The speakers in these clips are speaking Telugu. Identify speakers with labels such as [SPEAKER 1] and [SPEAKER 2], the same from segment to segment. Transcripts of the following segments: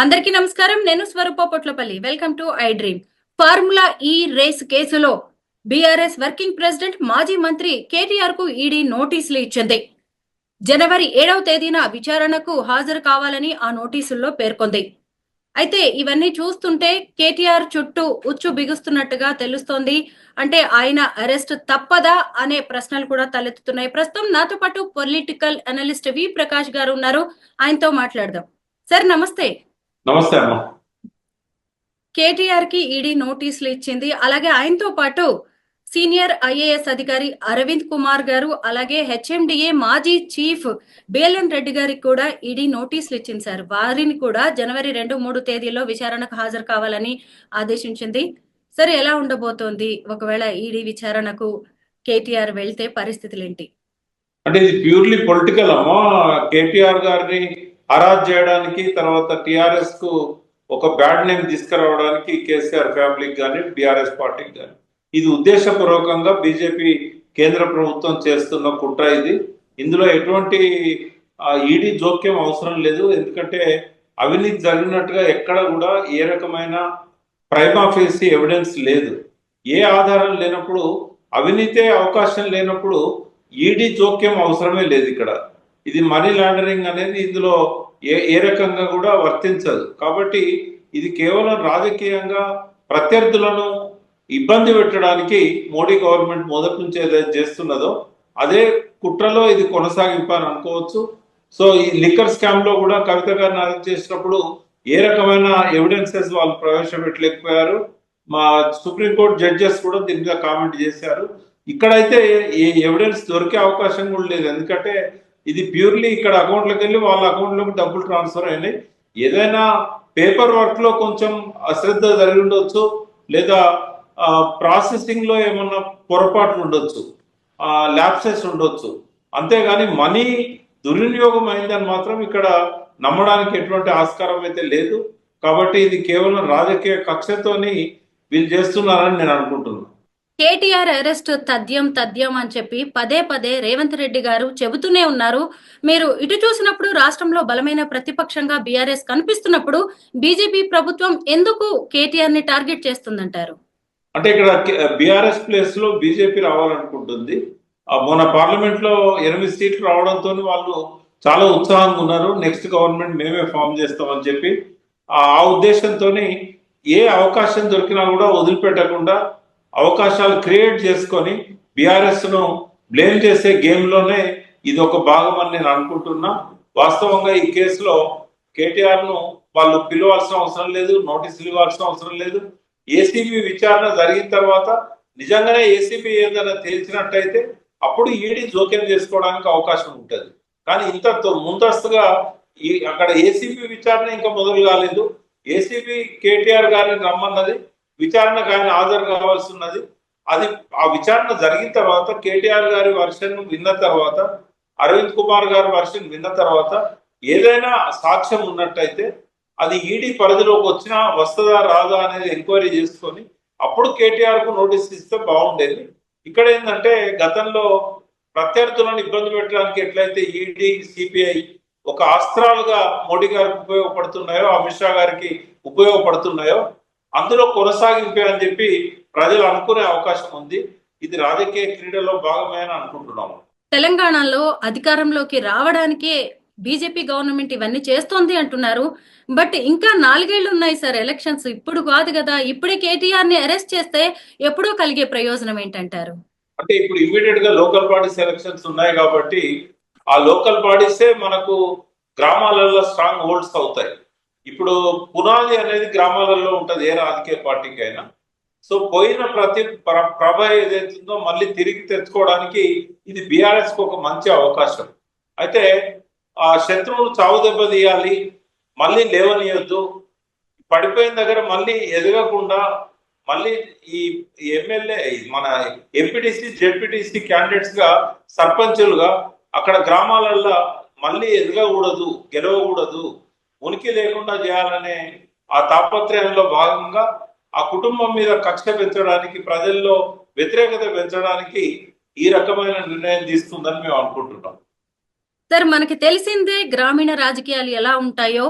[SPEAKER 1] అందరికీ నమస్కారం. నేను Swarupa Potlapalli. Welcome to I dream formula E race కేసులో బీఆర్ఎస్ వర్కింగ్ ప్రెసిడెంట్ మాజీ మంత్రి కేటీఆర్కు ఈడీ నోటీసులు ఇచ్చింది. జనవరి ఏడవ తేదీన విచారణకు హాజరు కావాలని ఆ నోటీసుల్లో పేర్కొంది. అయితే ఇవన్నీ చూస్తుంటే కేటీఆర్ చుట్టూ ఉచ్చు బిగుస్తున్నట్టుగా తెలుస్తోంది. అంటే ఆయన అరెస్ట్ తప్పదా అనే ప్రశ్నలు కూడా తలెత్తుతున్నాయి. ప్రస్తుతం నాతో పాటు పొలిటికల్ అనలిస్ట్ వి ప్రకాష్ గారు ఉన్నారు. ఆయనతో మాట్లాడదాం. సార్ నమస్తే.
[SPEAKER 2] నమస్తే అమ్మ.
[SPEAKER 1] కేటీఆర్కి ఈడీ నోటీసులు ఇచ్చింది. అలాగే ఆయనతో పాటు సీనియర్ ఐఏఎస్ అధికారి అరవింద్ కుమార్ గారు అలాగే హెచ్ఎండిఏ మాజీ చీఫ్ బిఎల్ఎన్ రెడ్డి గారికి కూడా ఈడీ నోటీసులు ఇచ్చింది సార్. వారిని కూడా జనవరి రెండు మూడు తేదీల్లో విచారణకు హాజరు కావాలని ఆదేశించింది. సరే ఎలా ఉండబోతోంది? ఒకవేళ ఈడీ విచారణకు కేటీఆర్ వెళ్తే పరిస్థితులు ఏంటి
[SPEAKER 2] అంటే ఇది ప్యూర్లీ పొలిటికల్ అమ్మా. కేటీఆర్ గారిని హరాజ్ చేయడానికి తర్వాత టిఆర్ఎస్కు ఒక బ్యాడ్ నేమ్ తీసుకురావడానికి కేసీఆర్ ఫ్యామిలీకి కానీ బీఆర్ఎస్ పార్టీకి కానీ ఇది ఉద్దేశపూర్వకంగా బీజేపీ కేంద్ర ప్రభుత్వం చేస్తున్న కుట్ర ఇది. ఇందులో ఎటువంటి ఈడీ జోక్యం అవసరం లేదు. ఎందుకంటే అవినీతి జరిగినట్టుగా ఎక్కడ కూడా ఏ రకమైన ప్రైమాఫేసి ఎవిడెన్స్ లేదు. ఏ ఆధారం లేనప్పుడు అవినీతే అవకాశం లేనప్పుడు ఈడీ జోక్యం అవసరమే లేదు ఇక్కడ. ఇది మనీ లాండరింగ్ అనేది ఇందులో ఏ ఏ రకంగా కూడా వర్తించదు. కాబట్టి ఇది కేవలం రాజకీయంగా ప్రత్యర్థులను ఇబ్బంది పెట్టడానికి మోడీ గవర్నమెంట్ మొదటి నుంచి ఏదైతే చేస్తున్నదో అదే కుట్రలో ఇది కొనసాగింపు అనుకోవచ్చు. సో ఈ లిక్కర్ స్కామ్లో కూడా కవిత గారిని అరెస్ట్ చేసినప్పుడు ఏ రకమైన ఎవిడెన్సెస్ వాళ్ళు ప్రవేశపెట్టలేకపోయారు. మా సుప్రీంకోర్టు జడ్జెస్ కూడా దీని మీద కామెంట్ చేశారు. ఇక్కడైతే ఏ ఎవిడెన్స్ దొరికే అవకాశం కూడా లేదు. ఎందుకంటే ఇది ప్యూర్లీ ఇక్కడ అకౌంట్లోకి వెళ్ళి వాళ్ళ అకౌంట్లోకి డబ్బులు ట్రాన్స్ఫర్ అయినాయి. ఏదైనా పేపర్ వర్క్లో కొంచెం అశ్రద్ధ జరిగి ఉండొచ్చు లేదా ప్రాసెసింగ్లో ఏమన్నా పొరపాట్లు ఉండొచ్చు ల్యాప్సెస్ ఉండొచ్చు. అంతేగాని మనీ దుర్వినియోగం అయిందని మాత్రం ఇక్కడ నమ్మడానికి ఎటువంటి ఆస్కారం అయితే లేదు. కాబట్టి ఇది కేవలం రాజకీయ కక్షతోని వీళ్ళు చేస్తున్నారని నేను అనుకుంటున్నాను.
[SPEAKER 1] కేటీఆర్ అరెస్ట్ తథ్యం తథ్యం అని చెప్పి పదే పదే రేవంత్ రెడ్డి గారు చెబుతూనే ఉన్నారు. మీరు ఇటు చూసినప్పుడు రాష్ట్రంలో బలమైన ప్రతిపక్షంగా బీఆర్ఎస్ కనిపిస్తున్నప్పుడు బీజేపీ ప్రభుత్వం ఎందుకు కేటీఆర్ని టార్గెట్ చేస్తుందంటారు?
[SPEAKER 2] అంటే ఇక్కడ బీఆర్ఎస్ ప్లేస్లో బీజేపీ రావాలనుకుంటుంది. మన మొన్న పార్లమెంట్లో ఎనిమిది సీట్లు రావడంతో వాళ్ళు చాలా ఉత్సాహంగా ఉన్నారు. నెక్స్ట్ గవర్నమెంట్ మేమే ఫామ్ చేస్తామని చెప్పి. ఆ ఉద్దేశంతో ఏ అవకాశం దొరికినా కూడా వదిలిపెట్టకుండా అవకాశాలు క్రియేట్ చేసుకొని బీఆర్ఎస్ను బ్లేమ్ చేసే గేమ్లోనే ఇది ఒక భాగం అని నేను అనుకుంటున్నా. వాస్తవంగా ఈ కేసులో కేటీఆర్ను వాళ్ళు పిలవాల్సిన అవసరం లేదు నోటీసులు ఇవ్వాల్సిన అవసరం లేదు. ఏసీబీ విచారణ జరిగిన తర్వాత నిజంగానే ఏసీబీ ఏదైనా తేల్చినట్టయితే అప్పుడు ఈడీ జోక్యం చేసుకోవడానికి అవకాశం ఉంటుంది. కానీ ఇంత ముందస్తుగా ఈ అక్కడ ఏసీబీ విచారణ ఇంకా మొదలు కాలేదు. ఏసీబీ కేటీఆర్ గారిని రమ్మన్నది విచారణకు ఆయన హాజరు కావాల్సి అది ఆ విచారణ జరిగిన తర్వాత కేటీఆర్ గారి వర్షన్ విన్న తర్వాత అరవింద్ కుమార్ గారి వర్షన్ విన్న తర్వాత ఏదైనా సాక్ష్యం ఉన్నట్టయితే అది ఈడీ పరిధిలోకి వచ్చినా వస్తుందా రాదా అనేది ఎంక్వైరీ చేసుకొని అప్పుడు కేటీఆర్కు నోటీస్ ఇస్తే బాగుండేది. ఇక్కడ ఏంటంటే గతంలో ప్రత్యర్థులను ఇబ్బంది పెట్టడానికి ఎట్లయితే ఈడీ సిపిఐ ఒక అస్త్రాలుగా మోడీ గారికి ఉపయోగపడుతున్నాయో అమిత్ షా గారికి ఉపయోగపడుతున్నాయో అందులో కొనసాగింపే అని చెప్పి ప్రజలు అనుకునే అవకాశం ఉంది. ఇది రాజకీయ క్రీడలో భాగమే అని అనుకుంటున్నాము
[SPEAKER 1] తెలంగాణలో అధికారంలోకి రావడానికే బీజేపీ గవర్నమెంట్ ఇవన్నీ చేస్తోంది అంటున్నారు. బట్ ఇంకా నాలుగేళ్ళు ఉన్నాయి సార్ ఎలక్షన్స్. ఇప్పుడు కాదు కదా. ఇప్పుడే కేటీఆర్ని అరెస్ట్ చేస్తే ఎప్పుడో కలిగే ప్రయోజనం ఏంటంటారు?
[SPEAKER 2] అంటే ఇప్పుడు ఇమీడియట్గా లోకల్ బాడీస్ ఎలక్షన్స్ ఉన్నాయి కాబట్టి ఆ లోకల్ బాడీసే మనకు గ్రామాలలో స్ట్రాంగ్ హోల్డ్స్ అవుతాయి. ఇప్పుడు పునాది అనేది గ్రామాలలో ఉంటుంది ఏ రాజకీయ పార్టీకి అయినా సో పోయిన ప్రతి ప్రభ ఏదైతుందో మళ్ళీ తిరిగి తెచ్చుకోవడానికి ఇది బీఆర్ఎస్కు ఒక మంచి అవకాశం. అయితే ఆ శత్రువును చావు దెబ్బతీయాలి మళ్ళీ లేవనీయొద్దు పడిపోయిన దగ్గర మళ్ళీ ఎదగకుండా మళ్ళీ ఈ ఎమ్మెల్యే మన ఎంపీటీసీ జెడ్పీటీసీ క్యాండిడేట్స్గా సర్పంచులుగా అక్కడ గ్రామాలల్లో మళ్ళీ ఎదగకూడదు గెలవకూడదు. ఉనికి లేకుండా చేయాలనే ఆ తాపత్రయంలో భాగంగా ఆ కుటుంబం మీద కక్ష పెంచడానికి ప్రజల్లో వ్యతిరేకత పెంచడానికి ఈ రకమైన నిర్ణయం తీసుకుందని మేము అనుకుంటున్నాం.
[SPEAKER 1] సార్ మనకి తెలిసిందే గ్రామీణ రాజకీయాలు ఎలా ఉంటాయో.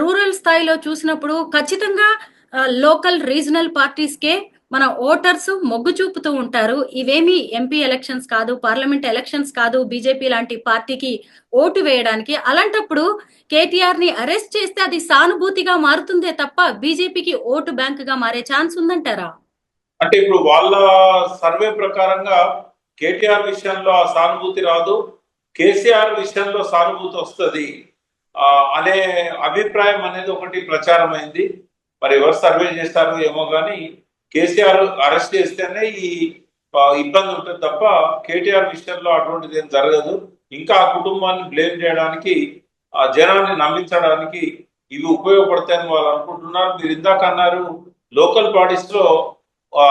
[SPEAKER 1] రూరల్ స్థాయిలో చూసినప్పుడు ఖచ్చితంగా లోకల్ రీజనల్ పార్టీస్కే మన ఓటర్స్ మొగ్గు చూపుతూ ఉంటారు. ఇవేమి ఎంపీ ఎలక్షన్స్ కాదు పార్లమెంట్ ఎలక్షన్స్ కాదు బీజేపీ లాంటి పార్టీకి ఓటు వేయడానికి. అలాంటప్పుడు కేటీఆర్ని అరెస్ట్ చేస్తే అది సానుభూతిగా మారుతుందే తప్ప బీజేపీకి ఓటు బ్యాంక్గా మారే ఛాన్స్ ఉందంటారా?
[SPEAKER 2] అంటే ఇప్పుడు వాళ్ళ సర్వే ప్రకారంగా కేటీఆర్ విషయంలో ఆ సానుభూతి రాదు కేసీఆర్ విషయంలో సానుభూతి వస్తుంది. అనే అభిప్రాయం అనేది ఒకటి ప్రచారం అయింది మరి ఎవరు సర్వే చేస్తారో ఏమో కానీ కేసీఆర్ అరెస్ట్ చేస్తేనే ఈ ఇబ్బంది ఉంటుంది తప్ప కేటీఆర్ విషయంలో అటువంటిది ఏం జరగదు. ఇంకా ఆ కుటుంబాన్ని బ్లేమ్ చేయడానికి ఆ జనాన్ని నమ్మించడానికి ఇవి ఉపయోగపడతాయని వాళ్ళు అనుకుంటున్నారు. మీరు ఇందాక అన్నారు లోకల్ పార్టీస్లో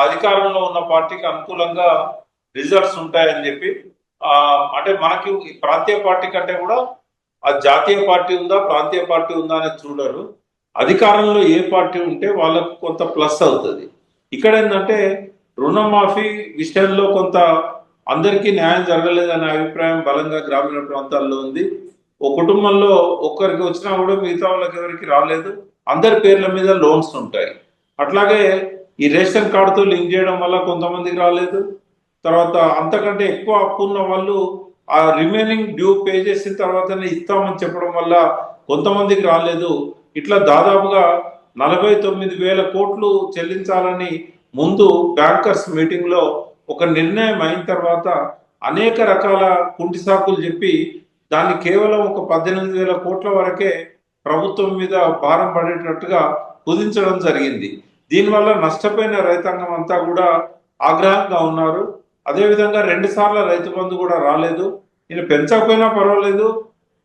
[SPEAKER 2] అధికారంలో ఉన్న పార్టీకి అనుకూలంగా రిజల్ట్స్ ఉంటాయని చెప్పి. ఆ అంటే మనకి ప్రాంతీయ పార్టీ కంటే కూడా ఆ జాతీయ పార్టీ ఉందా ప్రాంతీయ పార్టీ ఉందా అనేది చూడరు. అధికారంలో ఏ పార్టీ ఉంటే వాళ్ళకు కొంత ప్లస్ అవుతుంది. ఇక్కడ ఏంటంటే రుణమాఫీ విషయంలో కొంత అందరికీ న్యాయం జరగలేదనే అభిప్రాయం బలంగా గ్రామీణ ప్రాంతాల్లో ఉంది. ఓ కుటుంబంలో ఒక్కరికి వచ్చినా కూడా మిగతా వాళ్ళకి ఎవరికి రాలేదు. అందరి పేర్ల మీద లోన్స్ ఉంటాయి. అట్లాగే ఈ రేషన్ కార్డుతో లింక్ చేయడం వల్ల కొంతమందికి రాలేదు. తర్వాత అంతకంటే ఎక్కువ అప్పు ఉన్న వాళ్ళు ఆ రిమైనింగ్ డ్యూ పే చేసిన తర్వాతనే ఇస్తామని చెప్పడం వల్ల కొంతమందికి రాలేదు. ఇట్లా దాదాపుగా నలభై తొమ్మిది వేల కోట్లు చెల్లించాలని ముందు బ్యాంకర్స్ మీటింగ్లో ఒక నిర్ణయం అయిన తర్వాత అనేక రకాల కుంటి సాకులు చెప్పి దాన్ని కేవలం ఒక పద్దెనిమిది వేల కోట్ల వరకే ప్రభుత్వం మీద భారం పడేటట్టుగా కుదించడం జరిగింది. దీనివల్ల నష్టపోయిన రైతాంగం అంతా కూడా ఆగ్రహంగా ఉన్నారు. అదేవిధంగా రెండు సార్లు రైతు బంధు కూడా రాలేదు. నేను పెంచకపోయినా పర్వాలేదు.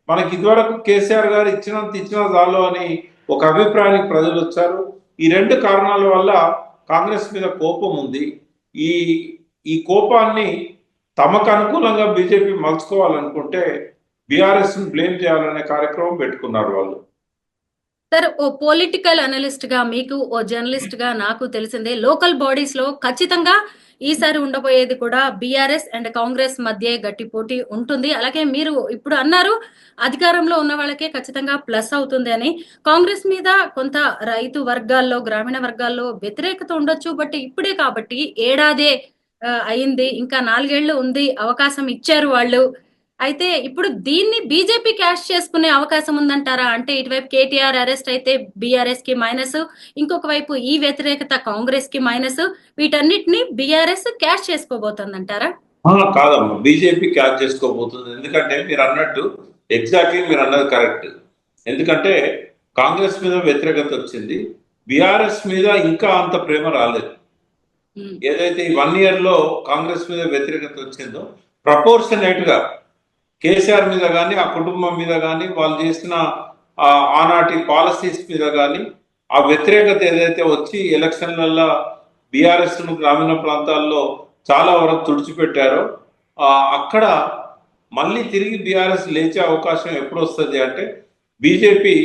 [SPEAKER 2] మనకి ఇదివరకు కేసీఆర్ గారు ఇచ్చినంత ఇచ్చిన చాలు అని ఒక అభిప్రాయానికి ప్రజలు వచ్చారు. ఈ రెండు కారణాల వల్ల కాంగ్రెస్ మీద కోపం ఉంది. ఈ ఈ కోపాన్ని తమకు అనుకూలంగా బీజేపీ మలుచుకోవాలనుకుంటే బీఆర్ఎస్ బ్లేమ్ చేయాలనే కార్యక్రమం పెట్టుకున్నారు వాళ్ళు.
[SPEAKER 1] సార్ ఓ పొలిటికల్ అనలిస్ట్గా మీకు ఓ జర్నలిస్ట్గా నాకు తెలిసిందే లోకల్ బాడీస్లో ఖచ్చితంగా ఈసారి ఉండబోయేది కూడా బీఆర్ఎస్ అండ్ కాంగ్రెస్ మధ్య గట్టి పోటీ ఉంటుంది. అలాగే మీరు ఇప్పుడు అన్నారు అధికారంలో ఉన్న వాళ్ళకే ఖచ్చితంగా ప్లస్ అవుతుంది అని. కాంగ్రెస్ మీద కొంత రైతు వర్గాల్లో గ్రామీణ వర్గాల్లో వ్యతిరేకత ఉండొచ్చు బట్ ఇప్పుడే కాబట్టి ఏడాదే అయింది. ఇంకా నాలుగేళ్ళు ఉంది అవకాశం ఇచ్చారు వాళ్ళు. అయితే ఇప్పుడు దీన్ని బీజేపీ క్యాష్ చేసుకునే అవకాశం ఉందంటారా? అంటే ఇటువైపు కేటీఆర్ అరెస్ట్ అయితే బీఆర్ఎస్కి మైనస్ ఇంకొక వైపు ఈ వ్యతిరేకత కాంగ్రెస్కి మైనస్ వీటన్నిటిని బీఆర్ఎస్ క్యాష్ చేసుకోబోతుందంటారా?
[SPEAKER 2] కాదమ్మా. బీజేపీ క్యాచ్ చేసుకోబోతుంది. ఎందుకంటే మీరు అన్నట్టు ఎగ్జాక్ట్లీ మీరు అన్నది కరెక్ట్. ఎందుకంటే కాంగ్రెస్ మీద వ్యతిరేకత వచ్చింది. బీఆర్ఎస్ మీద ఇంకా అంత ప్రేమ రాలేదు. ఏదైతే ఈ వన్ ఇయర్లో కాంగ్రెస్ మీద వ్యతిరేకత వచ్చిందో ప్రపోర్షనేట్గా కేసీఆర్ మీద కానీ ఆ కుటుంబం మీద కానీ వాళ్ళు చేసిన ఆనాటి పాలసీస్ మీద కానీ ఆ వ్యతిరేకత ఏదైతే వచ్చి ఎలక్షన్లలో బీఆర్ఎస్ గ్రామీణ ప్రాంతాల్లో చాలా వరకు తుడిచిపెట్టారో అక్కడ మళ్ళీ తిరిగి బీఆర్ఎస్ లేచే అవకాశం ఎప్పుడు వస్తుంది అంటే బీజేపీ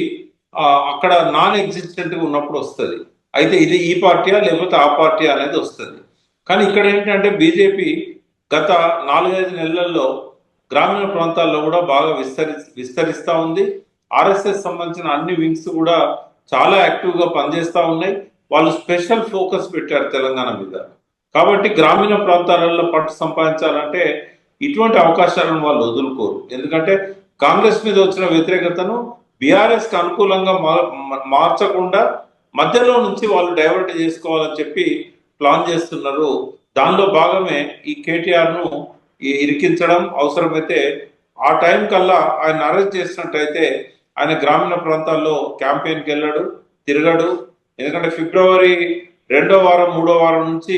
[SPEAKER 2] అక్కడ నాన్ ఎగ్జిస్టెంట్ ఉన్నప్పుడు వస్తుంది. అయితే ఇది ఈ పార్టీయా లేకపోతే ఆ పార్టీ అనేది వస్తుంది. కానీ ఇక్కడ ఏంటంటే బీజేపీ గత నాలుగైదు నెలల్లో గ్రామీణ ప్రాంతాల్లో కూడా బాగా విస్తరి విస్తరిస్తూ ఉంది. ఆర్ఎస్ఎస్ సంబంధించిన అన్ని వింగ్స్ కూడా చాలా యాక్టివ్గా పనిచేస్తూ ఉన్నాయి. వాళ్ళు స్పెషల్ ఫోకస్ పెట్టారు తెలంగాణ మీద. కాబట్టి గ్రామీణ ప్రాంతాలలో పట్టు సంపాదించాలంటే ఇటువంటి అవకాశాలను వాళ్ళు వదులుకోరు. ఎందుకంటే కాంగ్రెస్ మీద వచ్చిన వ్యతిరేకతను బీఆర్ఎస్కి అనుకూలంగా మార్చకుండా మధ్యలో నుంచి వాళ్ళు డైవర్ట్ చేసుకోవాలని చెప్పి ప్లాన్ చేస్తున్నారు. దానిలో భాగమే ఈ కేటీఆర్ను ఇరికించడం అవసరమైతే ఆ టైం కల్లా ఆయన అరెస్ట్ చేసినట్టయితే ఆయన గ్రామీణ ప్రాంతాల్లో క్యాంపెయిన్కి వెళ్ళాడు తిరగడు. ఎందుకంటే ఫిబ్రవరి రెండో వారం మూడో వారం నుంచి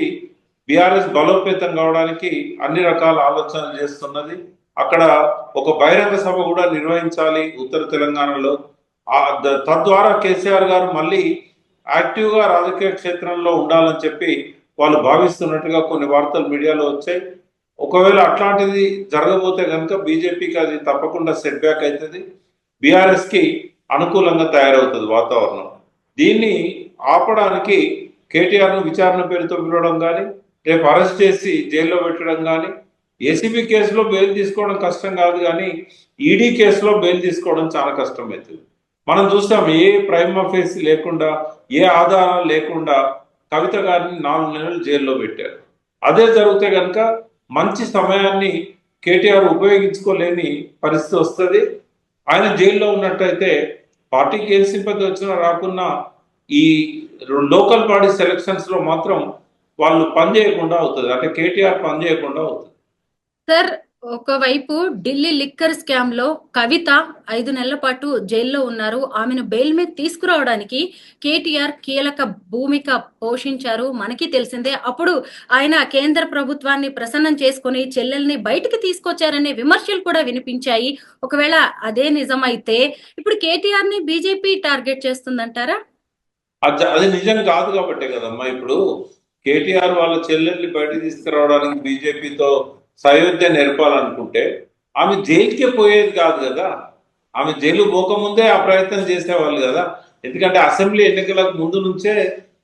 [SPEAKER 2] బీఆర్ఎస్ బలోపేతం కావడానికి అన్ని రకాల ఆలోచనలు చేస్తున్నది. అక్కడ ఒక బహిరంగ సభ కూడా నిర్వహించాలి ఉత్తర తెలంగాణలో. తద్వారా కేసీఆర్ గారు మళ్ళీ యాక్టివ్గా రాజకీయ క్షేత్రంలో ఉండాలని చెప్పి వాళ్ళు భావిస్తున్నట్టుగా కొన్ని వార్తలు మీడియాలో వచ్చాయి. ఒకవేళ అట్లాంటిది జరగబోతే కనుక బీజేపీకి అది తప్పకుండా సెట్ బ్యాక్ అవుతుంది బీఆర్ఎస్కి అనుకూలంగా తయారవుతుంది వాతావరణం. దీన్ని ఆపడానికి కేటీఆర్ను విచారణ పేరుతో పిలవడం కానీ రేపు అరెస్ట్ చేసి జైల్లో పెట్టడం కానీ ఏసీబీ కేసులో బెయిల్ తీసుకోవడం కష్టం కాదు కానీ ఈడీ కేసులో బెయిల్ తీసుకోవడం చాలా కష్టం అవుతుంది మనం చూస్తాం ఏ ప్రైమ్ ఆఫీస్ లేకుండా ఏ ఆధారాలు లేకుండా కవిత గారిని నాలుగు నెలలు జైల్లో పెట్టారు. అదే జరిగితే కనుక మంచి సమయాన్ని కేటీఆర్ ఉపయోగించుకోలేని పరిస్థితి వస్తుంది. ఆయన జైల్లో ఉన్నట్టయితే పార్టీకి ఏం సింపతి వచ్చినా రాకున్నా ఈ లోకల్ బాడీ సెలక్షన్స్లో మాత్రం వాళ్ళు పని చేయకుండా అవుతుంది. అంటే కేటీఆర్ పని చేయకుండా అవుతుంది.
[SPEAKER 1] సార్ ఒకవైపు ఢిల్లీ లిక్కర్ స్కామ్లో కవిత ఐదు నెలల పాటు జైల్లో ఉన్నారు. ఆమెను బెయిల్ మీద తీసుకురావడానికి కేటీఆర్ కీలక భూమిక పోషించారు. మనకి తెలిసిందే. అప్పుడు ఆయన కేంద్ర ప్రభుత్వాన్ని ప్రసన్నం చేసుకుని చెల్లెల్ని బయటికి తీసుకొచ్చారనే విమర్శలు కూడా వినిపించాయి. ఒకవేళ అదే నిజమైతే ఇప్పుడు కేటీఆర్ని బీజేపీ టార్గెట్ చేస్తుందంటారా?
[SPEAKER 2] అది నిజం కాదు కాబట్టే కదమ్మా. ఇప్పుడు కేటీఆర్ వాళ్ళ చెల్లెల్ని బయటకు తీసుకురావడానికి బీజేపీతో సయోధ్య నేర్పాలనుకుంటే ఆమె జైలుకే పోయేది కాదు కదా. ఆమె జైలు పోకముందే ఆ ప్రయత్నం చేసేవాళ్ళు కదా. ఎందుకంటే అసెంబ్లీ ఎన్నికలకు ముందు నుంచే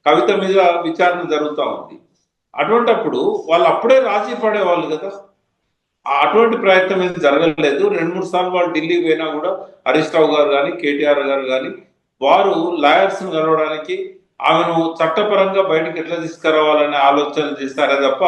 [SPEAKER 2] కవిత మీద విచారణ జరుగుతూ ఉంది. అటువంటప్పుడు వాళ్ళు అప్పుడే రాజీ పడేవాళ్ళు కదా. అటువంటి ప్రయత్నం ఏం జరగలేదు. రెండు మూడు సార్లు వాళ్ళు ఢిల్లీకి పోయినా కూడా హరీష్ రావు గారు కానీ కేటీఆర్ గారు కానీ వారు లాయర్స్ కలవడానికి ఆమెను చట్టపరంగా బయటకు ఎట్లా తీసుకురావాలనే ఆలోచన చేస్తారే తప్ప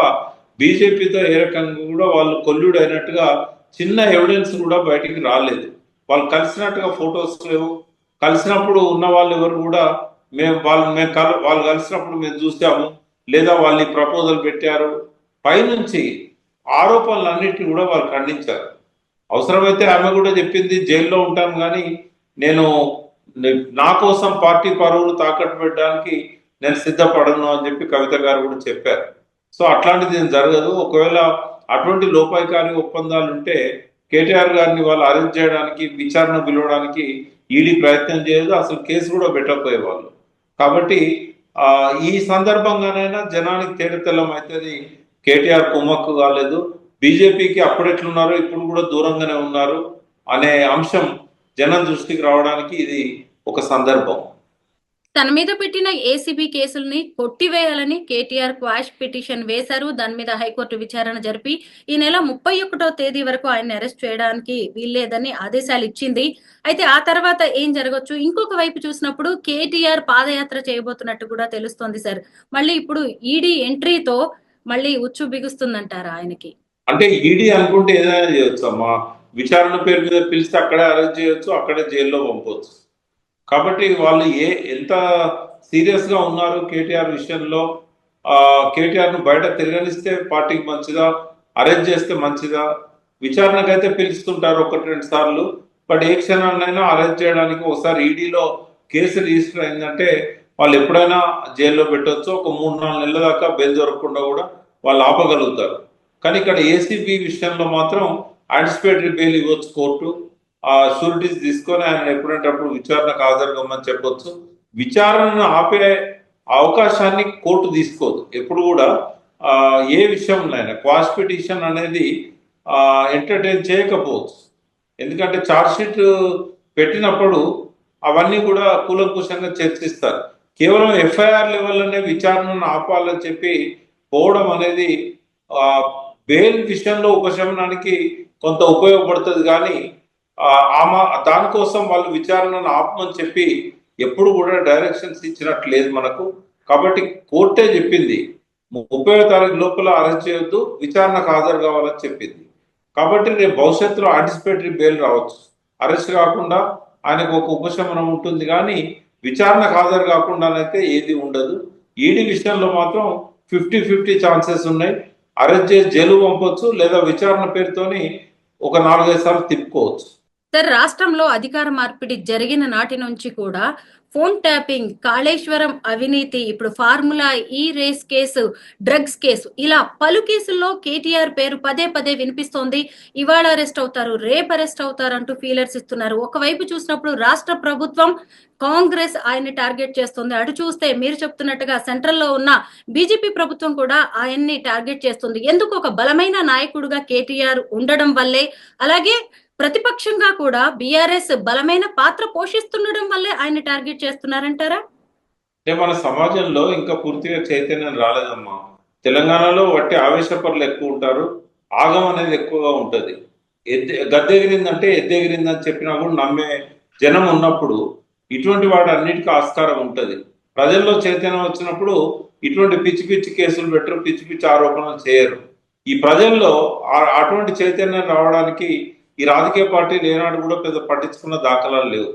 [SPEAKER 2] బీజేపీతో ఏ రకంగా కూడా వాళ్ళు కొల్లుడు అయినట్టుగా చిన్న ఎవిడెన్స్ కూడా బయటికి రాలేదు. వాళ్ళు కలిసినట్టుగా ఫొటోస్ లేవు. కలిసినప్పుడు ఉన్న వాళ్ళు ఎవరు కూడా మేము వాళ్ళు మేము కల వాళ్ళు కలిసినప్పుడు మేము చూసాము. లేదా వాళ్ళని ప్రపోజల్ పెట్టారు. పైనుంచి ఆరోపణలన్నింటినీ కూడా వాళ్ళు ఖండించారు. అవసరమైతే ఆమె కూడా చెప్పింది జైల్లో ఉంటాను కానీ నేను నా కోసం పార్టీ పరువులు తాకట్టు పెట్టడానికి నేను సిద్ధపడను అని చెప్పి కవిత గారు కూడా చెప్పారు. సో అట్లాంటిది ఏం జరగదు. ఒకవేళ అటువంటి లోపాయికారి ఒప్పందాలు ఉంటే కేటీఆర్ గారిని వాళ్ళు అరెస్ట్ చేయడానికి విచారణ పిలవడానికి ఈడీ ప్రయత్నం చేయదు. అసలు కేసు కూడా పెట్టకపోయేవాళ్ళు కాబట్టి ఆ ఈ సందర్భంగానైనా జనానికి తేడతెల్లం అవుతుంది కేటీఆర్ కుమ్మక్కు కాలేదు. బీజేపీకి అప్పుడెట్లున్నారో ఇప్పుడు కూడా దూరంగానే ఉన్నారు అనే అంశం జనం దృష్టికి రావడానికి ఇది ఒక సందర్భం.
[SPEAKER 1] తన మీద పెట్టిన ఏసీబీ కేసుల్ని కొట్టివేయాలని కేటీఆర్ క్వాష్ పిటిషన్ వేశారు. దాని మీద హైకోర్టు విచారణ జరిపి ఈ నెల ముప్పై ఒకటో తేదీ వరకు ఆయన అరెస్ట్ చేయడానికి వీల్లేదని ఆదేశాలు ఇచ్చింది. అయితే ఆ తర్వాత ఏం జరగచ్చు? ఇంకొక వైపు చూసినప్పుడు కేటీఆర్ పాదయాత్ర చేయబోతున్నట్టు కూడా తెలుస్తోంది సార్. మళ్ళీ ఇప్పుడు ఈడీ ఎంట్రీతో మళ్ళీ ఉచ్చు బిగుస్తుందంటారా ఆయనకి?
[SPEAKER 2] అంటే ఈడీ అనుకుంటే ఏదైనా చేయొచ్చు అమ్మా. విచారణ పేరు మీద పిలిస్తే అక్కడే అరెస్ట్ చేయొచ్చు అక్కడే జైల్లో పంపవచ్చు కాబట్టి వాళ్ళు ఏ ఎంత సీరియస్గా ఉన్నారు కేటీఆర్ విషయంలో కేటీఆర్ను బయట తిరగనిస్తే పార్టీకి మంచిదా అరెస్ట్ చేస్తే మంచిదా? విచారణకైతే పిలుస్తుంటారు ఒకటి రెండు సార్లు బట్ ఏ క్షణాన్నైనా అరెస్ట్ చేయడానికి ఒకసారి ఈడీలో కేసు రిజిస్టర్ అయిందంటే వాళ్ళు ఎప్పుడైనా జైల్లో పెట్టొచ్చు ఒక మూడు నాలుగు నెలల దాకా బెయిల్ దొరకకుండా కూడా వాళ్ళు ఆపగలుగుతారు. కానీ ఇక్కడ ఏసీబీ విషయంలో మాత్రం యాంటిసిపేటరీ బెయిల్ ఇవ్వచ్చు కోర్టు. ఆ షూరిటీస్ తీసుకొని ఆయన ఎప్పుడంటే అప్పుడు విచారణకు హాజరుగమ్మని చెప్పొచ్చు. విచారణను ఆపే అవకాశాన్ని కోర్టు తీసుకోదు. ఎప్పుడు కూడా ఏ విషయంలోనైనా క్వాష్ పిటిషన్ అనేది ఎంటర్టైన్ చేయకపోవచ్చు. ఎందుకంటే ఛార్జ్షీట్ పెట్టినప్పుడు అవన్నీ కూడా కూలంకుషంగా చర్చిస్తారు. కేవలం ఎఫ్ఐఆర్ లెవెల్లోనే విచారణను ఆపాలని చెప్పి పోవడం అనేది బెయిల్ విషయంలో ఉపశమనానికి కొంత ఉపయోగపడుతుంది. కానీ ఆమె దానికోసం వాళ్ళు విచారణను ఆపమని చెప్పి ఎప్పుడు కూడా డైరెక్షన్స్ ఇచ్చినట్టు లేదు మనకు. కాబట్టి కోర్టే చెప్పింది ముప్పై తారీఖు లోపల అరెస్ట్ చేయొద్దు విచారణకు హాజరు కావాలని చెప్పింది. కాబట్టి రేపు భవిష్యత్తులో ఆంటిసిపేటరీ బెయిల్ రావచ్చు. అరెస్ట్ కాకుండా ఆయనకు ఒక ఉపశమనం ఉంటుంది కానీ విచారణకు హాజరు కాకుండానైతే ఏది ఉండదు. ఈడీ విషయంలో మాత్రం ఫిఫ్టీ ఫిఫ్టీ ఛాన్సెస్ ఉన్నాయి. అరెస్ట్ చేసి జైలు పంపొచ్చు లేదా విచారణ పేరుతోని ఒక నాలుగైదు సార్లు తిప్పుకోవచ్చు.
[SPEAKER 1] సార్ రాష్ట్రంలో అధికార మార్పిడి జరిగిన నాటి నుంచి కూడా ఫోన్ ట్యాపింగ్ కాళేశ్వరం అవినీతి ఇప్పుడు formula E race case drugs case ఇలా పలు కేసుల్లో కేటీఆర్ పేరు పదే పదే వినిపిస్తోంది. ఇవాళ అరెస్ట్ అవుతారు రేపు అరెస్ట్ అవుతారు అంటూ ఫీలర్స్ ఇస్తున్నారు. ఒకవైపు చూసినప్పుడు రాష్ట్ర ప్రభుత్వం కాంగ్రెస్ ఆయన్ని టార్గెట్ చేస్తుంది. అటు చూస్తే మీరు చెప్తున్నట్టుగా సెంట్రల్లో ఉన్న బీజేపీ ప్రభుత్వం కూడా ఆయన్ని టార్గెట్ చేస్తుంది. ఎందుకు ఒక బలమైన నాయకుడుగా కేటీఆర్ ఉండడం వల్లే? అలాగే ప్రతిపక్షంగా కూడా బీఆర్ఎస్ బలమైన పాత్ర పోషిస్తుండడం వల్లే ఆయన టార్గెట్ చేస్తున్నారంటారా?
[SPEAKER 2] అంటే మన సమాజంలో ఇంకా పూర్తిగా చైతన్యం రాలేదమ్మా. తెలంగాణలో వట్టి ఆవేశపరులు ఎక్కువ ఉంటారు. ఆగం అనేది ఎక్కువగా ఉంటుంది. ఎద్దె గద్దెగిరిందంటే ఎద్దెగిరిందని చెప్పినా కూడా నమ్మే జనం ఉన్నప్పుడు ఇటువంటి వాటి అన్నిటికీ ఆస్కారం ఉంటుంది. ప్రజల్లో చైతన్యం వచ్చినప్పుడు ఇటువంటి పిచ్చి పిచ్చి కేసులు పెట్టరు పిచ్చి పిచ్చి ఆరోపణలు చేయరు. ఈ ప్రజల్లో అటువంటి చైతన్యం రావడానికి ఈ రాజకీయ పార్టీలు ఏనాడు కూడా పెద్ద పట్టించుకున్న దాఖలాలు లేవు.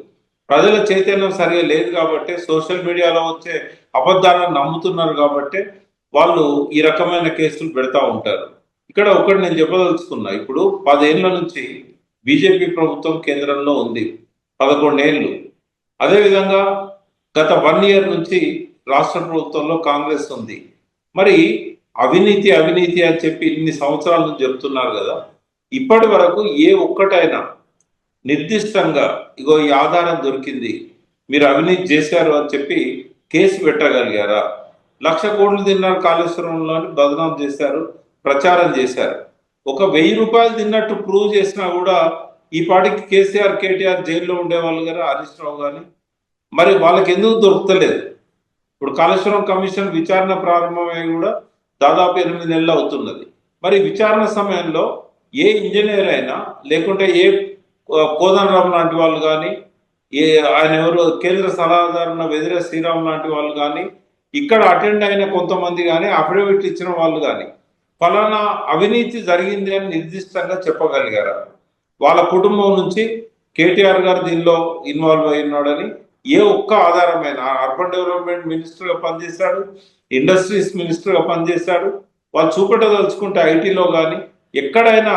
[SPEAKER 2] ప్రజల చైతన్యం సరిగా లేదు కాబట్టి సోషల్ మీడియాలో వచ్చే అబద్ధాలను నమ్ముతున్నారు కాబట్టి వాళ్ళు ఈ రకమైన కేసులు పెడతా ఉంటారు. ఇక్కడ ఒకటి నేను చెప్పదలుచుకున్నా ఇప్పుడు పదేళ్ళ నుంచి బీజేపీ ప్రభుత్వం కేంద్రంలో ఉంది. పదకొండేళ్ళు అదేవిధంగా గత వన్ ఇయర్ నుంచి రాష్ట్ర ప్రభుత్వంలో కాంగ్రెస్ ఉంది. మరి అవినీతి అవినీతి అని చెప్పి ఇన్ని సంవత్సరాల నుంచి చెప్తున్నారు కదా ఇప్పటి వరకు ఏ ఒక్కటైనా నిర్దిష్టంగా ఇగో ఈ ఆధారం దొరికింది మీరు అవినీతి చేశారు అని చెప్పి కేసు పెట్టగలిగారా? లక్ష కోట్లు తిన్నారు కాళేశ్వరంలో బదనాం చేశారు ప్రచారం చేశారు. ఒక వెయ్యి రూపాయలు తిన్నట్టు ప్రూవ్ చేసినా కూడా ఈ పాటికి కేసీఆర్ కేటీఆర్ జైల్లో ఉండేవాళ్ళు గారు హరీష్ రావు కానీ మరి వాళ్ళకి ఎందుకు దొరుకుతలేదు? ఇప్పుడు కాళేశ్వరం కమిషన్ విచారణ ప్రారంభమై కూడా దాదాపు ఎనిమిది నెలలు అవుతున్నది. మరి విచారణ సమయంలో ఏ ఇంజనీర్ అయినా లేకుంటే ఏ ఆ, కోదండరామ్ లాంటి వాళ్ళు కానీ ఏ ఆయన ఎవరు కేంద్ర సలహాదారు వెదిరే శ్రీరామ్ లాంటి వాళ్ళు కానీ ఇక్కడ అటెండ్ అయిన కొంతమంది కానీ అఫిడవిట్ ఇచ్చిన వాళ్ళు కానీ ఫలానా అవినీతి జరిగింది అని నిర్దిష్టంగా చెప్పగలిగారు? వాళ్ళ కుటుంబం నుంచి కేటీఆర్ గారు దీనిలో ఇన్వాల్వ్ అయి ఉన్నాడని ఏ ఒక్క ఆధారమైన అర్బన్ డెవలప్మెంట్ మినిస్టర్గా పనిచేశాడు ఇండస్ట్రీస్ మినిస్టర్గా పనిచేశాడు వాళ్ళు చూపెట్టదలుచుకుంటే ఐటీలో కానీ ఎక్కడైనా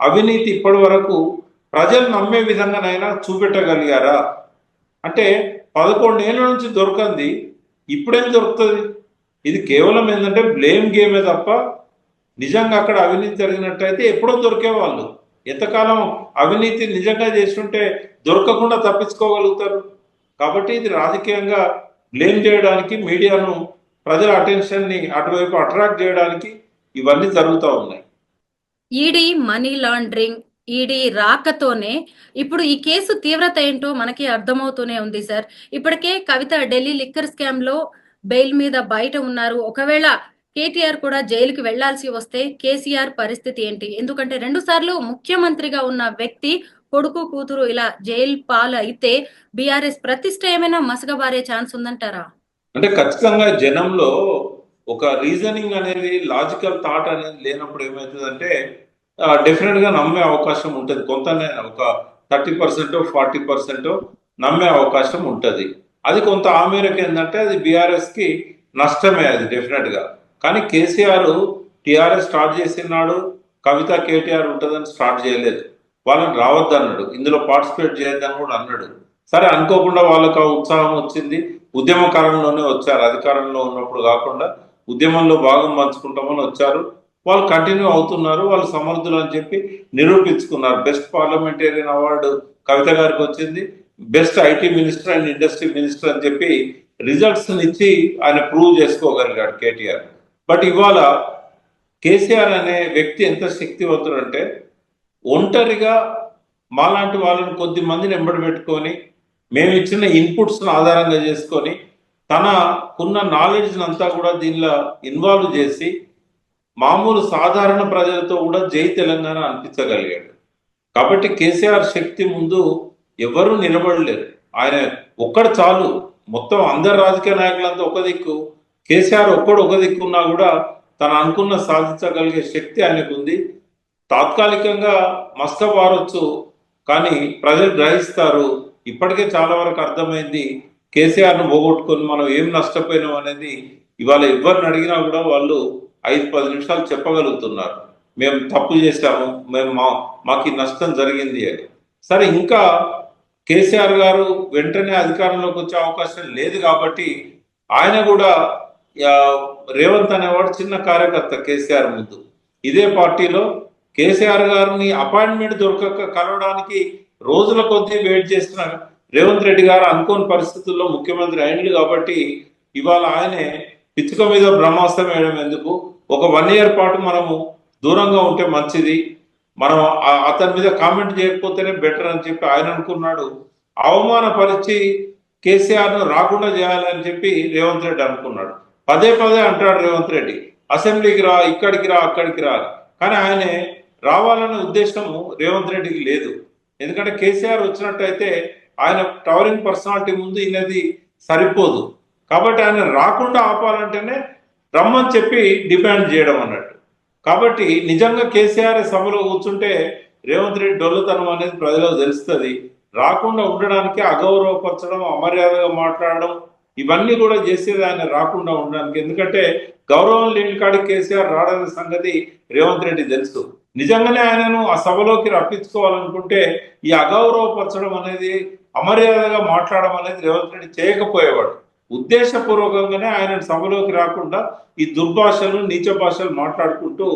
[SPEAKER 2] అవినీతి ఇప్పటి వరకు ప్రజలు నమ్మే విధంగానైనా చూపెట్టగలిగారా? అంటే పదకొండేళ్ళ నుంచి దొరకంది ఇప్పుడేం దొరుకుతుంది? ఇది కేవలం ఏంటంటే బ్లేమ్ గేమే తప్ప నిజంగా అక్కడ అవినీతి జరిగినట్టయితే ఎప్పుడో దొరికేవాళ్ళు. ఎంతకాలం అవినీతి నిజంగా చేస్తుంటే దొరకకుండా తప్పించుకోగలుగుతారు? కాబట్టి ఇది రాజకీయంగా బ్లేమ్ చేయడానికి మీడియాను ప్రజల అటెన్షన్ని అటువైపు అట్రాక్ట్ చేయడానికి ఇవన్నీ జరుగుతూ ఉన్నాయి.
[SPEAKER 1] ఈడీ మనీ లాండరింగ్ ఈడీ రాకతోనే ఇప్పుడు ఈ కేసు తీవ్రత ఏంటో మనకి అర్థమవుతూనే ఉంది సార్. ఇప్పటికే కవిత ఢిల్లీ లిక్కర్ స్కామ్లో బెయిల్ మీద బయట ఉన్నారు. ఒకవేళ కేటీఆర్ కూడా జైలుకి వెళ్ళాల్సి వస్తే కేసీఆర్ పరిస్థితి ఏంటి? ఎందుకంటే రెండు సార్లు ముఖ్యమంత్రిగా ఉన్న వ్యక్తి కొడుకు కూతురు ఇలా జైలు పాలు అయితే బీఆర్ఎస్ ప్రతిష్ట ఏమైనా మసగబారే ఛాన్స్ ఉందంటారా?
[SPEAKER 2] అంటే ఖచ్చితంగా జనంలో ఒక రీజనింగ్ అనేది లాజికల్ థాట్ అనేది లేనప్పుడు ఏమవుతుందంటే డెఫినెట్గా నమ్మే అవకాశం ఉంటుంది. కొంత ఒక థర్టీ పర్సెంట్ ఫార్టీ పర్సెంట్ నమ్మే అవకాశం ఉంటుంది. అది కొంత ఆ మేరకు ఏంటంటే అది బీఆర్ఎస్కి నష్టమే అది డెఫినెట్గా. కానీ కేసీఆర్ టిఆర్ఎస్ స్టార్ట్ చేసినాడు కవిత కేటీఆర్ ఉంటుందని స్టార్ట్ చేయలేదు. వాళ్ళని రావద్దన్నాడు. ఇందులో పార్టిసిపేట్ చేయొద్దని కూడా అన్నాడు. సరే అనుకోకుండా వాళ్ళకు ఆ ఉత్సాహం వచ్చింది. ఉద్యమ కాలంలోనే వచ్చారు. అధికారంలో ఉన్నప్పుడు కాకుండా ఉద్యమంలో భాగం పంచుకుంటామని వచ్చారు. వాళ్ళు కంటిన్యూ అవుతున్నారు. వాళ్ళు సమర్థులు అని చెప్పి నిరూపించుకున్నారు. బెస్ట్ పార్లమెంటేరియన్ అవార్డు కవిత గారికి వచ్చింది. Best IT minister and industry minister అని చెప్పి రిజల్ట్స్ ఇచ్చి ఆయన ప్రూవ్ చేసుకోగలిగాడు కేటీఆర్. బట్ ఇవాళ కేసీఆర్ అనే వ్యక్తి ఎంత శక్తివంతుడు అంటే ఒంటరిగా మాలాంటి వాళ్ళని కొద్ది మందిని ఎంబడి పెట్టుకొని మేము ఇచ్చిన ఇన్పుట్స్ను ఆధారంగా చేసుకొని తనకున్న నాలెడ్జ్నంతా కూడా దీనిలో ఇన్వాల్వ్ చేసి మామూలు సాధారణ ప్రజలతో కూడా జై తెలంగాణ అనిపించగలిగాడు. కాబట్టి కేసీఆర్ శక్తి ముందు ఎవరూ నిలబడలేరు. ఆయన ఒక్కడు చాలు. మొత్తం అందరు రాజకీయ నాయకులంతా ఒక దిక్కు. కేసీఆర్ ఒక్కడు ఒక దిక్కున్నా కూడా తను అనుకున్న సాధించగలిగే శక్తి ఆయనకు ఉంది తాత్కాలికంగా మస్తబారొచ్చు కానీ ప్రజలు గ్రహిస్తారు. ఇప్పటికే చాలా వరకు అర్థమైంది. కేసీఆర్ను పోగొట్టుకొని మనం ఏం నష్టపోయినాం అనేది ఇవాళ ఎవరిని అడిగినా కూడా వాళ్ళు ఐదు పది నిమిషాలు చెప్పగలుగుతున్నారు. మేము తప్పు చేశాము మేము మా మాకు నష్టం జరిగింది అని. సరే ఇంకా కేసీఆర్ గారు వెంటనే అధికారంలోకి వచ్చే అవకాశం లేదు కాబట్టి ఆయన కూడా రేవంత్ అనేవాడు చిన్న కార్యకర్త కేసీఆర్ ముందు. ఇదే పార్టీలో కేసీఆర్ గారిని అపాయింట్మెంట్ దొరకక కలవడానికి రోజుల కొద్దీ వెయిట్ చేసిన రేవంత్ రెడ్డి గారు అనుకోని పరిస్థితుల్లో ముఖ్యమంత్రి అయినడు కాబట్టి ఇవాళ ఆయనే పిచ్చుక మీద బ్రహ్మాస్త్రం వేయడం ఎందుకు? ఒక వన్ ఇయర్ పాటు మనము దూరంగా ఉంటే మంచిది. మనం అతని మీద కామెంట్ చేయకపోతేనే బెటర్ అని చెప్పి ఆయన అనుకున్నాడు. అవమానపరిచి కేసీఆర్ను రాకుండా చేయాలని చెప్పి రేవంత్ రెడ్డి అనుకున్నాడు. పదే పదే అంటాడు రేవంత్ రెడ్డి అసెంబ్లీకి రా ఇక్కడికి రా అక్కడికి రా కానీ ఆయన రావాలనే ఉద్దేశము రేవంత్ రెడ్డికి లేదు. ఎందుకంటే కేసీఆర్ వచ్చినట్టయితే ఆయన టవరింగ్ పర్సనాలిటీ ముందు ఈయనది సరిపోదు. కాబట్టి ఆయన రాకుండా ఆపాలంటేనే రమ్మని చెప్పి డిమాండ్ చేయడం అన్నట్టు. కాబట్టి నిజంగా కేసీఆర్ సభలో కూర్చుంటే రేవంత్ రెడ్డి డొల్లతనం అనేది ప్రజలకు తెలుస్తుంది. రాకుండా ఉండడానికి అగౌరవపరచడం అమర్యాదగా మాట్లాడడం ఇవన్నీ కూడా చేసేది ఆయన రాకుండా ఉండడానికి. ఎందుకంటే గౌరవం లేని కాడి కేసీఆర్ రాడనే సంగతి రేవంత్ రెడ్డి తెలుసు. నిజంగానే ఆయనను ఆ సభలోకి రప్పించుకోవాలనుకుంటే ఈ అగౌరవపరచడం అనేది అమర్యాదగా మాట్లాడడం అనేది రేవంత్ రెడ్డి చేయకపోయేవాడు. ఉద్దేశపూర్వకంగానే ఆయన సభలోకి రాకుండా ఈ దుర్భాషలు నీచ భాషలు మాట్లాడుకుంటూ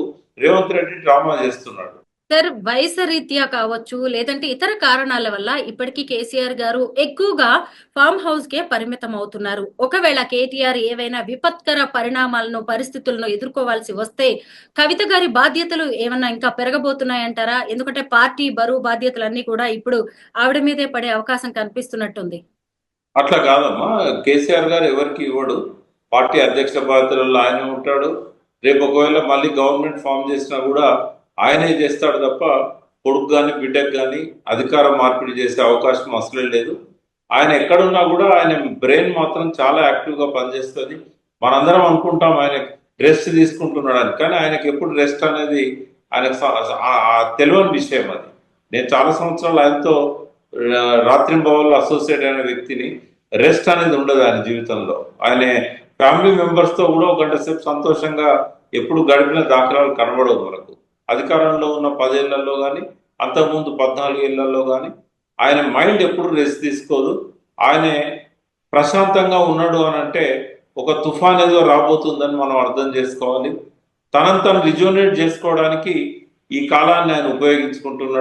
[SPEAKER 2] రేవంత్ రెడ్డి డ్రామా చేస్తున్నాడు.
[SPEAKER 1] సార్ వయసు రీత్యా కావచ్చు లేదంటే ఇతర కారణాల వల్ల ఇప్పటికీ కేసీఆర్ గారు ఎక్కువగా ఫామ్ హౌస్ కే పరిమితం అవుతున్నారు ఒకవేళ కేటీఆర్ ఏవైనా విపత్కర పరిణామాలను పరిస్థితులను ఎదుర్కోవాల్సి వస్తే కవిత గారి బాధ్యతలు ఏమన్నా ఇంకా పెరగబోతున్నాయంటారా? ఎందుకంటే పార్టీ బరువు బాధ్యతలన్నీ కూడా ఇప్పుడు ఆవిడ మీదే పడే అవకాశం కనిపిస్తున్నట్టుంది.
[SPEAKER 2] అట్లా కాదమ్మా. కేసీఆర్ గారు ఎవరికి ఇవ్వడు. పార్టీ అధ్యక్ష బాధ్యతలలో ఆయన ఉంటాడు. రేపు ఒకవేళ మళ్ళీ గవర్నమెంట్ ఫామ్ చేసినా కూడా ఆయనే చేస్తాడు తప్ప కొడుకు కానీ బిడ్డకు కానీ అధికార మార్పిడి చేసే అవకాశం అసలే లేదు. ఆయన ఎక్కడున్నా కూడా ఆయన బ్రెయిన్ మాత్రం చాలా యాక్టివ్గా పనిచేస్తుంది. మనందరం అనుకుంటాం ఆయన రెస్ట్ తీసుకుంటున్నాడని కానీ ఆయనకి ఎప్పుడు రెస్ట్ అనేది ఆయనకు స- తెలియని విషయం అది. నేను చాలా సంవత్సరాలు ఆయనతో రాత్రింబవల్లో అసోసియేట్ అయిన వ్యక్తిని రెస్ట్ అనేది ఉండదు ఆయన జీవితంలో. ఆయన ఫ్యామిలీ మెంబర్స్తో కూడా ఒక గంట సేపు సంతోషంగా ఎప్పుడు గడిపిన దాఖలాలు కనబడవు మనకు. అధికారంలో ఉన్న పదేళ్ళలో కానీ అంతకుముందు పద్నాలుగు ఏళ్ళలో కానీ ఆయన మైండ్ ఎప్పుడు రెస్ట్ తీసుకోదు. ఆయన ప్రశాంతంగా ఉన్నాడు అని అంటే ఒక తుఫాన్ ఏదో రాబోతుందని మనం అర్థం చేసుకోవాలి. తనంతను తను రిజోనేట్ చేసుకోవడానికి ఈ కాలాన్ని ఆయన ఉపయోగించుకుంటున్నాడు.